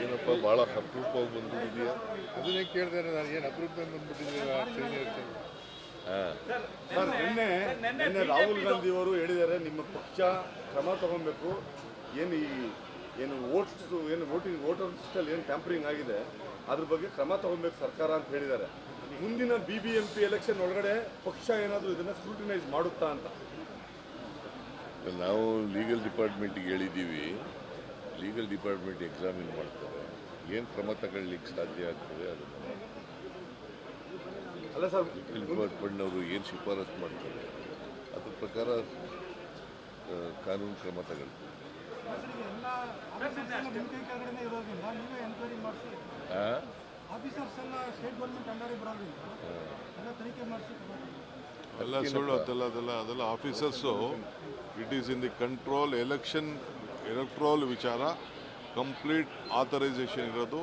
ಏನಪ್ಪ ಭಾಳ ಅಪರೂಪವಾಗಿ ಬಂದ್ಬಿಟ್ಟಿದೆಯಾ ಅದನ್ನೇ ಕೇಳಿದೆ ನಾನು ಏನು ಅಪರೂಪ ಬಂದ್ಬಿಟ್ಟಿದ್ದೀರಾ ಸೀನಿಯರ್ ಸರ್ ನಿನ್ನೆ ನಿನ್ನೆ ರಾಹುಲ್ ಗಾಂಧಿ ಅವರು ಹೇಳಿದ್ದಾರೆ ನಿಮ್ಮ ಪಕ್ಷ ಕ್ರಮ ತಗೊಬೇಕು. ಏನು ಈ ಏನು ವೋಟ್ಸ್ ಏನು ವೋಟಿಂಗ್ ವೋಟರ್ ಲಿಸ್ಟಲ್ಲಿ ಏನು ಟ್ಯಾಂಪರಿಂಗ್ ಆಗಿದೆ ಅದ್ರ ಬಗ್ಗೆ ಕ್ರಮ ತಗೊಬೇಕು ಸರ್ಕಾರ ಅಂತ ಹೇಳಿದ್ದಾರೆ. ಮುಂದಿನ B B M P election ಒಳಗಡೆ ಪಕ್ಷ ಏನಾದರೂ ಇದನ್ನ ಸ್ಕ್ರೂಟಿನೈಸ್ ಮಾಡುತ್ತಾ ಅಂತ. ನಾವು ಲೀಗಲ್ ಡಿಪಾರ್ಟ್ಮೆಂಟಿಗೆ ಹೇಳಿದ್ದೀವಿ. ಲೀಗಲ್ ಡಿಪಾರ್ಟ್ಮೆಂಟ್ ಎಕ್ಸಾಮಿನ್ ಮಾಡ್ತಾರೆ. ಏನು ಕ್ರಮ ತಗೊಳ್ಳಿಕ್ಕೆ ಸಾಧ್ಯ ಆಗ್ತದೆ ಅದನ್ನು ಅಲ್ಲ ಸರ್ ಲೀಗಲ್ ಡಿಪಾರ್ಟ್ಮೆಂಟ್ನವರು ಏನು ಶಿಫಾರಸು ಮಾಡ್ತಾರೆ? ಅದ್ರ ಪ್ರಕಾರ ಕಾನೂನು ಕ್ರಮ ತಗೊಳ್ತಾರೆ. ಎಲ್ಲ ಸುಳ್ಳು ಅದೆಲ್ಲ ಅದೆಲ್ಲ ಅದೆಲ್ಲ officers it is in the control election electoral ವಿಚಾರ ಕಂಪ್ಲೀಟ್ ಆಥರೈಸೇಷನ್ ಇರೋದು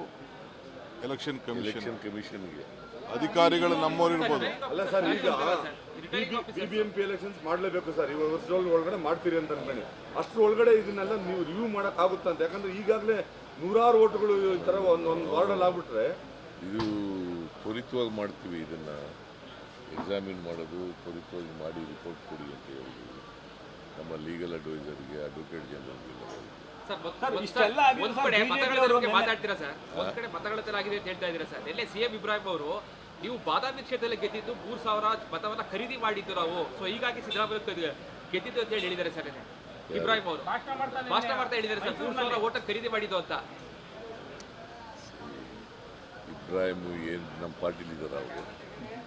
ಎಲೆಕ್ಷನ್ ಕಮಿಷನ್. ಎಲೆಕ್ಷನ್ ಕಮಿಷನ್ಗೆ. ಅಧಿಕಾರಿಗಳು ನಮ್ಮವ್ರು ಇರ್ಬೋದು. ಅಲ್ಲ ಸರ್ ಈಗ ಬಿಬಿಎಂಪಿ ಎಲೆಕ್ಷನ್ಸ್ ಮಾಡಲೇಬೇಕು ಸರ್. ಇವಾಗ ವರ್ಷದೊಳಗೆ ಒಳಗಡೆ ಮಾಡ್ತೀರಿ ಅಂತ ಅನ್ಬೇಡಿ ಅಷ್ಟರ ಒಳಗಡೆ ಇದನ್ನೆಲ್ಲ ನೀವು ರಿವ್ಯೂ ಮಾಡೋಕ್ಕಾಗುತ್ತಾ ಅಂತ? ಯಾಕಂದ್ರೆ ಈಗಾಗಲೇ ನೂರಾರು ಓಟುಗಳು ಈ ಥರ ಒಂದು ಒಂದು ವಾರ್ಡಲ್ಲಿ ಆಗ್ಬಿಟ್ರೆ. ಇದು ತ್ವರಿತವಾಗಿ ಮಾಡ್ತೀವಿ ಇದನ್ನು. ಎಕ್ಸಾಮಿನ್ ಮಾಡೋದು ತ್ವರಿತವಾಗಿ ಮಾಡಿ ರಿಪೋರ್ಟ್ ಕೊಡಿ ಅಂತ ಹೇಳಿದ್ವಿ ನಮ್ಮ ಲೀಗಲ್ ಅಡ್ವೈಸರ್ಗೆ ಅಡ್ವೊಕೇಟ್ ಜನರಲ್ ಸರ್, ಒಂದ್- ಒಂದ್- ಒಂದ್ ಕಡೆ ಮತಗಳ ಬಗ್ಗೆ ಮಾತಾಡ್ತೀರಾ ಸರ್? ಒಂದ್ ಕಡೆ ಮತಗಳ ತರ ಆಗಿದೆ ಅಂತ ಹೇಳ್ತಾ ಇದ್ದೀರಾ ಸರ್? ನಿನ್ನೆ ಸಿಎಂ ಇಬ್ರಾಹಿಂ ಅವರು ನೀವು ಬಾದಾಮಿ ಕ್ಷೇತ್ರದಲ್ಲಿ ಗೆದ್ದಿದ್ದು ಮೂರ್ ಸಾವಿರ ಮತವನ್ನ ಖರೀದಿ ಮಾಡಿದ್ದು ನಾವು. ಸೊ ಹೀಗಾಗಿ ಸಿದ್ದರಾಮಯ್ಯ ಗೆದ್ದಿದ್ದು ಅಂತ ಹೇಳಿ ಹೇಳಿದ್ದಾರೆ ಸರ್ ಇಬ್ರಾಹಿಂ ಅವರು. ಭಾಷಣ ಮಾಡ್ತಾ ಹೇಳಿದ್ದಾರೆ ಸರ್. ಮೂರ್ ಸಾವಿರ ಓಟ ಖರೀದಿ ಮಾಡಿದ್ದು ಅಂತ. ಇಬ್ರಾಹಿಂ ಏನು ನಮ್ಮ ಪಾರ್ಟಿಲಿದ್ದಾರೆ ಅವರು?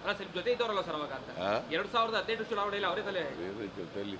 ಅಲ್ಲ ಸರ್ ಜೊತೆ ಇದ್ದವರಲ್ಲ ಸರ್ ಅವಾಗ ಅಂತ. ಆ? ಎರಡ್ ಸಾವಿರದ ಹದಿನೆಂಟು ಚುನಾವಣೆಯಲ್ಲಿ ಅವರೇ ತಲೆ ಬೇರೆ ಜೊತೆಯಲ್ಲಿ.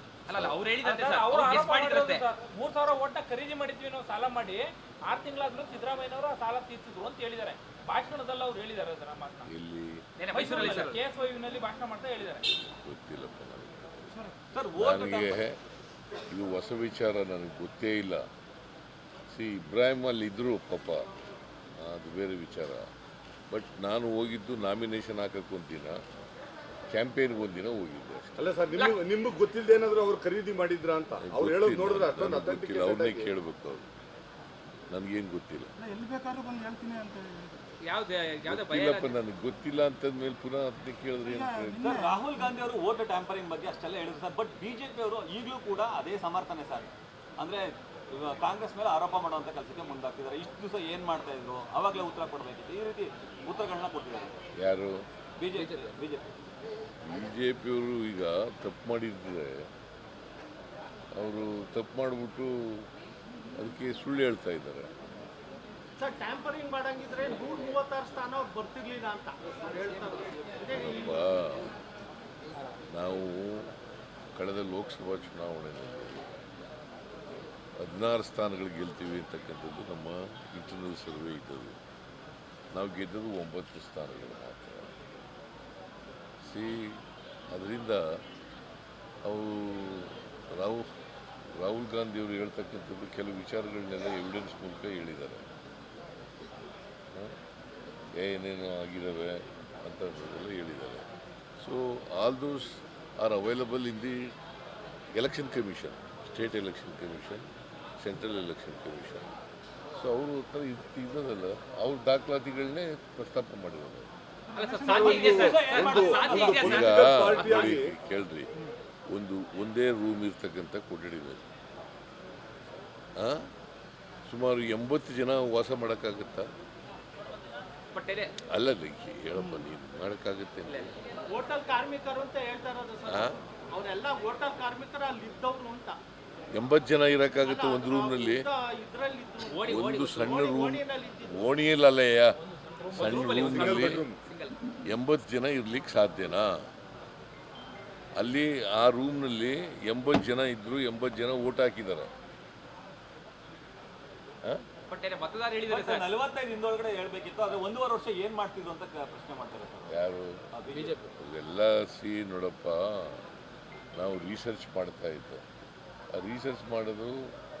ಅಲ್ಲ ಅವ್ರು ಹೇಳಿದಂತೆ ಸರ್. ಅವರು ಅವ್ರು ಮಾಡಿದ್ರು ಮಾಡಿದ್ರಂತೆ. ಮೂರ್ ಸಾವಿರ ಓಟ್ನ ಖರೀದಿ ಮಾಡಿದ್ವಿ ನಾವು ಸಾಲ ಮಾಡಿ ಆರು ತಿಂಗಳಾದ್ಮೇಲೆ ಸಿದ್ದರಾಮಯ್ಯನವರು ಆ ಸಾಲ ತೀರ್ಸಿದ್ರು ಅಂತ ಹೇಳಿದ್ದಾರೆ. ಭಾಷಣದಲ್ಲಿ ಅವ್ರು ಹೇಳಿದ್ದಾರೆ ಸರ್ ಆ ಮಾತನ್ನ. ಮೈಸೂರಲ್ಲಿ ಸರ್ ಕೆ ಎಸ್ನಲ್ಲಿ ಭಾಷಣ ಮಾಡ್ತಾ ಹೇಳಿದ್ದಾರೆ. ಗೊತ್ತಿಲ್ಲಪ್ಪ ನನಗೆ. ನನಗೆ ಇದು ಹೊಸ ವಿಚಾರ ನನಗೆ ಗೊತ್ತೇ ಇಲ್ಲ. ಸಿ ಇಬ್ರಾಹಿಂ ಅಲ್ಲಿ ಇದ್ರು ಪಾಪ. ಅದು ಬೇರೆ ವಿಚಾರ. ಬಟ್ ನಾನು ಹೋಗಿದ್ದು ನಾಮಿನೇಷನ್ ಹಾಕಕ್ಕೆ ಒಂದಿನ. ಕ್ಯಾಂಪೇನ್ಗೆ ಒಂದಿನ ಹೋಗಿದ್ದೆ ಅಷ್ಟೇ. ಅಲ್ಲ ಸರ್ ನಿಮ್ಗೆ ನಿಮ್ಗೆ ಗೊತ್ತಿಲ್ಲದೆ ಏನಾದ್ರು ಅವ್ರು ಖರೀದಿ ಮಾಡಿದ್ರ ಅಂತ? ಅವ್ರು ಹೇಳೋದು ನೋಡಿದ್ರೆ ಅಷ್ಟೊಂದು ಗೊತ್ತಿಲ್ಲ. ಅವ್ರನ್ನೇ ಅಥೆಂಟಿಕೇಟ್ ಕೇಳಬೇಕು ಅವ್ರು. ನನಗೇನು ಗೊತ್ತಿಲ್ಲ. ಎಲ್ಲಿ ಬೇಕಾದ್ರೂ ಬಂದು ಹೇಳ್ತೀನಿ ಅಂತ ಹೇಳಿ. ಯಾವ್ದೇ ಯಾವ್ದೇ ಭಯ ಇಲ್ಲಪ್ಪ ನನಗೆ ಗೊತ್ತಿಲ್ಲ ಅಂತಂದ್ಮೇಲೆ ಪುನಃ ಅದನ್ನೇ ಕೇಳಿದ್ರೆ ಏನು ಪ್ರಯೋಜನ? ಸರ್ ರಾಹುಲ್ ಗಾಂಧಿ ಅವರು ವೋಟ್ ಟ್ಯಾಂಪರಿಂಗ್ ಬಗ್ಗೆ ಅಷ್ಟೆಲ್ಲ ಹೇಳಿದ್ರು ಸರ್ ಬಟ್ ಬಿಜೆಪಿ ಅವರು ಈಗಲೂ ಕೂಡ ಅದೇ ಸಮರ್ಥನೆ ಸರ್. ಅಂದ್ರೆ ಕಾಂಗ್ರೆಸ್ ಮೇಲೆ ಆರೋಪ ಮಾಡುವಂತ ಕೆಲಸಕ್ಕೆ ಮುಂದಾಗ್ತಿದ್ದಾರೆ. ಇಷ್ಟು ದಿವಸ ಏನ್ ಮಾಡ್ತಾ ಇದ್ರು? ಅವಾಗಲೇ ಉತ್ತರ ಕೊಡಬೇಕಿತ್ತು. ಈ ರೀತಿ ಉತ್ತರಗಳನ್ನ ಕೊಟ್ಟಿದ್ದಾರೆ. ಯಾರು? ಬಿಜೆಪಿ ಬಿಜೆಪಿ ಬಿ ಜೆ ಪಿಯವರು ಈಗ ತಪ್ಪು ಮಾಡಿದ್ರೆ ಅವರು ತಪ್ಪು ಮಾಡಿಬಿಟ್ಟು ಅದಕ್ಕೆ ಸುಳ್ಳು ಹೇಳ್ತಾ ಇದ್ದಾರೆ. ನಾವು ಕಳೆದ ಲೋಕಸಭಾ ಚುನಾವಣೆಯಲ್ಲಿ ಹದಿನಾರು ಸ್ಥಾನಗಳು ಗೆಲ್ತೀವಿ ಅಂತಕ್ಕಂಥದ್ದು ನಮ್ಮ ಇಂಟರ್ನಲ್ ಸರ್ವೆ ಇದ್ದದ್ದು. ನಾವು ಗೆದ್ದದ್ದು ಒಂಬತ್ತು ಸ್ಥಾನಗಳು ಮಾತ್ರ. ಸಿ ಅದರಿಂದ ಅವು ರಾಹುಲ್ ರಾಹುಲ್ ಗಾಂಧಿಯವರು ಹೇಳ್ತಕ್ಕಂಥದ್ದು ಕೆಲವು ವಿಚಾರಗಳನ್ನೆಲ್ಲ ಎವಿಡೆನ್ಸ್ ಮೂಲಕ ಹೇಳಿದ್ದಾರೆ? ಏನೇನು ಆಗಿದ್ದಾವೆ ಅಂತದೆಲ್ಲ ಹೇಳಿದ್ದಾರೆ. So all those are available in the election commission state election commission central election commission so ಅವರು ಇದ್ದದಲ್ಲ ಅವ್ರ ದಾಖಲಾತಿಗಳನ್ನೇ ಪ್ರಸ್ತಾಪ ಮಾಡಿದ್ದಾರೆ ಈಗ ನೋಡಿ, ಕೇಳ್ರಿ. ಒಂದು ಒಂದೇ ರೂಮ್ ಇರ್ತಕ್ಕಂಥ ಕೊಠಡಿನಲ್ಲಿ ಆ? ಸುಮಾರು ಎಂಬತ್ತು ಜನ ವಾಸ ಮಾಡೋಕ್ಕಾಗತ್ತಾ? ಅಲ್ಲ ಹೇಳಪ್ಪ ನೀನು ಮಾಡೋಕ್ಕಾಗತ್ತೆ. ಹೋಟೆಲ್ ಕಾರ್ಮಿಕರು ಅಂತ ಹೇಳ್ತಾ ಸರ್. ಆ? ಅವರೆಲ್ಲ ಹೋಟೆಲ್ ಅಲ್ಲಿ ಇದ್ದವ್ರು ಅಂತ. ಎಂಬತ್ತು ಜನ ಇರೋಕ್ಕಾಗುತ್ತೆ ಒಂದು ರೂಮ್ನಲ್ಲಿ ಒಂದು ಸಣ್ಣ ರೂಮ್ ಓಣಿಯಲ್ಲ ಅಲ್ಲಯ್ಯ. ಸಣ್ಣ ರೂಮ್ನಲ್ಲಿ ಎಂಬತ್ತು ಜನ ಇರ್ಲಿಕ್ಕೆ ಸಾಧ್ಯನಾ? ಅಲ್ಲಿ ಆ ರೂಮ್ನಲ್ಲಿ ಎಂಬತ್ತು ಜನ ಇದ್ರು ಎಂಬತ್ತು ಜನ ಓಟ್ ಹಾಕಿದ್ದಾರೆ ಆ? ಬಟ್ ಮತದಾರ ಹೇಳಿದ್ದಾರೆ ಸರ್. ನಲವತ್ತೈದು ದಿನದೊಳಗಡೆ ಹೇಳ್ಬೇಕಿತ್ತು ಆದ್ರೆ ಒಂದೂವರೆ ವರ್ಷ ಏನ್ ಮಾಡ್ತಿದ್ರು ಅಂತ ಪ್ರಶ್ನೆ ಮಾಡ್ತಾರೆ ಸರ್. ಯಾರು? ಎಲ್ಲ ಸಿ ನೋಡಪ್ಪ ನಾವು ರಿಸರ್ಚ್ ಮಾಡ್ತಾ ಇದ್ದು. ಆ ರಿಸರ್ಚ್ ಮಾಡೋದು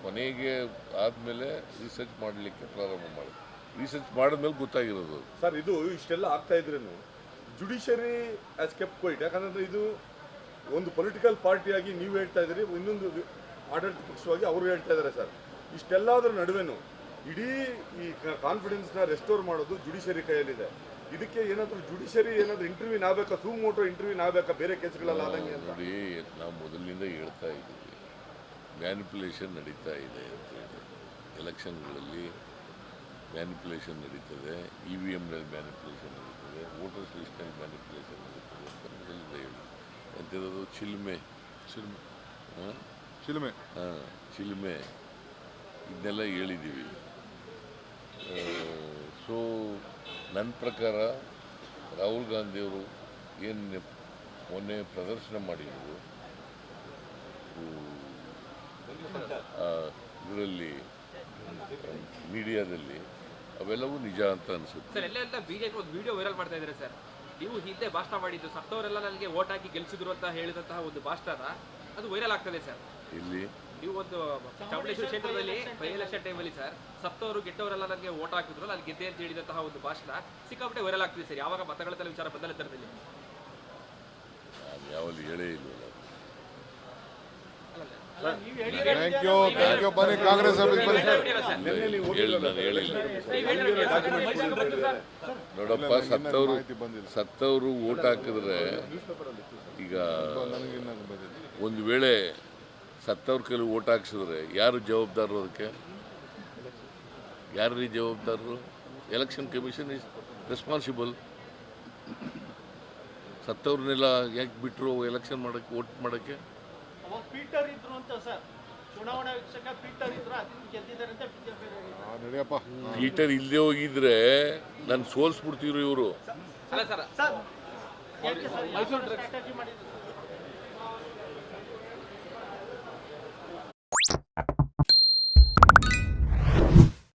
ಕೊನೆಗೆ ಆದಮೇಲೆ ರಿಸರ್ಚ್ ಮಾಡಲಿಕ್ಕೆ ಪ್ರಾರಂಭ ಮಾಡಿದ್ರು. ರಿಸರ್ಚ್ ಮಾಡಿದ್ಮೇಲೆ ಗೊತ್ತಾಗಿರೋದು. ಸರ್ ಇದು ಇಷ್ಟೆಲ್ಲ ಆಗ್ತಾ ಇದ್ರೂ ಜುಡಿಷರಿ ಆಸ್ ಕೆಪ್ ಕ್ವೈಟ್ ಯಾಕಂದ್ರೆ ಇದು ಒಂದು ಪೊಲಿಟಿಕಲ್ ಪಾರ್ಟಿಯಾಗಿ ನೀವು ಹೇಳ್ತಾ ಇದ್ದೀರಿ ಇನ್ನೊಂದು ಆಡಳಿತ ಪಕ್ಷವಾಗಿ ಅವರು ಹೇಳ್ತಾ ಇದ್ದಾರೆ ಸರ್. ಇಷ್ಟೆಲ್ಲದರ ನಡುವೆನು ಇಡೀ ಈ ಕಾನ್ಫಿಡೆನ್ಸ್ನ ರೆಸ್ಟೋರ್ ಮಾಡೋದು ಜುಡಿಷರಿ ಕೈಯಲ್ಲಿದೆ. ಇದಕ್ಕೆ ಏನಾದರೂ ಜುಡಿಷರಿ ಏನಾದರೂ ಇಂಟರ್ವ್ಯೂ ಆಗಬೇಕಾ? ಸೂ ಮೋಟೋ ಇಂಟರ್ವ್ಯೂ ಆಗಬೇಕಾ? ಬೇರೆ ಕೇಸ್ಗಳೆಲ್ಲ ಆದಂಗೆ ನೋಡಿ ನಾವು ಮೊದಲಿನಿಂದ ಹೇಳ್ತಾ ಇದ್ದೀವಿ. ಮ್ಯಾನಿಪುಲೇಷನ್ ನಡೀತಾ ಇದೆ ಅಂತ ಹೇಳಿ. ಎಲೆಕ್ಷನ್ಗಳಲ್ಲಿ ಮ್ಯಾನಿಪುಲೇಷನ್ ನಡೀತದೆ ಇ ವಿ ಎಮ್ನಲ್ಲಿ ಮ್ಯಾನಿಪ್ಯುಲೇಷನ್ ನಡೀತದೆ ವೋಟರ್ಸ್ ಲಿಸ್ಟ್ನಲ್ಲಿ ಮ್ಯಾನಿಪ್ಯುಲೇಷನ್ ನಡೀತದೆ ಅಂತ ಮೊದಲಿಂದ ಹೇಳಿ ಎಂಥದ್ದು ಚಿಲ್ಮೆ. ಚಿಲ್ಮೆ. ಹಾಂ? ಚಿಲ್ಮೆ. ಹಾಂ ಚಿಲ್ಮೆ. ಇದನ್ನೆಲ್ಲ ಹೇಳಿದ್ದೀವಿ. ಸೊ ನನ್ನ ಪ್ರಕಾರ ರಾಹುಲ್ ಗಾಂಧಿಯವರು ಏನು ಮೊನ್ನೆ ಪ್ರದರ್ಶನ ಮಾಡಿದ್ರು ಇದರಲ್ಲಿ ಮೀಡಿಯಾದಲ್ಲಿ ಅವೆಲ್ಲವೂ ನಿಜ ಅಂತ ಅನಿಸುತ್ತೆ. ಸರ್ ಎಲ್ಲ ಎಲ್ಲ ಬಿಜೆಪಿ ಒಂದು ವಿಡಿಯೋ ವೈರಲ್ ಮಾಡ್ತಾ ಇದ್ದಾರೆ ಸರ್. ನೀವು ಹಿಂದೆ ಭಾಷಣ ಮಾಡಿದ್ದು ಸತ್ತವರೆಲ್ಲ ನನಗೆ ಓಟ್ ಹಾಕಿ ಗೆಲ್ಸಿದ್ರು ಅಂತ ಹೇಳಿದಂತಹ ಒಂದು ಭಾಷಣ ಅದು ವೈರಲ್ ಆಗ್ತದೆ ಸರ್. ಇಲ್ಲಿ ನೀವು ಒಂದು ಚಾಮುಂಡೇಶ್ವರಿ ಕ್ಷೇತ್ರದಲ್ಲಿ ಬೈ ಎಲೆಕ್ಷನ್ ಟೈಮಲ್ಲಿ ಸರ್ ಸತ್ತವರು ಗೆಟ್ಟವರೆಲ್ಲ ನನಗೆ ಓಟ್ ಹಾಕಿದ್ರು ನಾನು ಗೆದ್ದೆ ಅಂತ ಹೇಳಿದಂತಹ ಒಂದು ಭಾಷಣ ಸಿಕ್ಕಾಪಟ್ಟೆ ವೈರಲ್ ಆಗ್ತಿದೆ ಸರ್. ಯಾವಾಗ ಮತಗಳ ವಿಚಾರ ಬಂದಲ್ಲ ನಂತರದಲ್ಲಿ ನಾನು ಯಾವಲ್ಲಿ ಹೇಳೇ ಇಲ್ವಲ್ಲ. ಬನ್ನಿ, ಕಾಂಗ್ರೆಸ್ ನೋಡಪ್ಪ, ಸತ್ತವರು ಸತ್ತವರು ಓಟ್ ಹಾಕಿದ್ರೆ ಈಗ ಒಂದು ವೇಳೆ ಸತ್ತವ್ರ ಕೈಲಿ ಓಟ್ ಹಾಕ್ಸಿದ್ರೆ ಯಾರು ಜವಾಬ್ದಾರರು ಅದಕ್ಕೆ? ಯಾರ್ರೀ ಜವಾಬ್ದಾರರು? ಎಲೆಕ್ಷನ್ ಕಮಿಷನ್ ಇಸ್ ರೆಸ್ಪಾನ್ಸಿಬಲ್ ಸತ್ತವ್ರನ್ನೆಲ್ಲ ಯಾಕೆ ಬಿಟ್ಟರು ಎಲೆಕ್ಷನ್ ಮಾಡೋಕ್ಕೆ ವೋಟ್ ಮಾಡೋಕ್ಕೆ? ಪೀಟರ್ ಇದ್ರು ಅಂತ ಸರ್. ಚುನಾವಣಾ ವೀಕ್ಷಕ ಪೀಟರ್ ಇದ್ರು ಅದನ್ನ ಗೆದ್ದಿದ್ದಾರೆ ಅಂತ ಬಿಜೆಪಿ ನಡೆಯಪ್ಪ. ಪೀಟರ್ ಇಲ್ಲದೆ ಹೋಗಿದ್ರೆ ನಾನು ಸೋಲ್ಸ್ಬಿಡ್ತಿದ್ರು ಇವರು? ಅಲ್ಲ ಸರ್ ಸರ್ ಯಾಕೆ ಮೈಸೂರು ಸ್ಟ್ರಾಟಜಿ ಮಾಡಿದ್ರು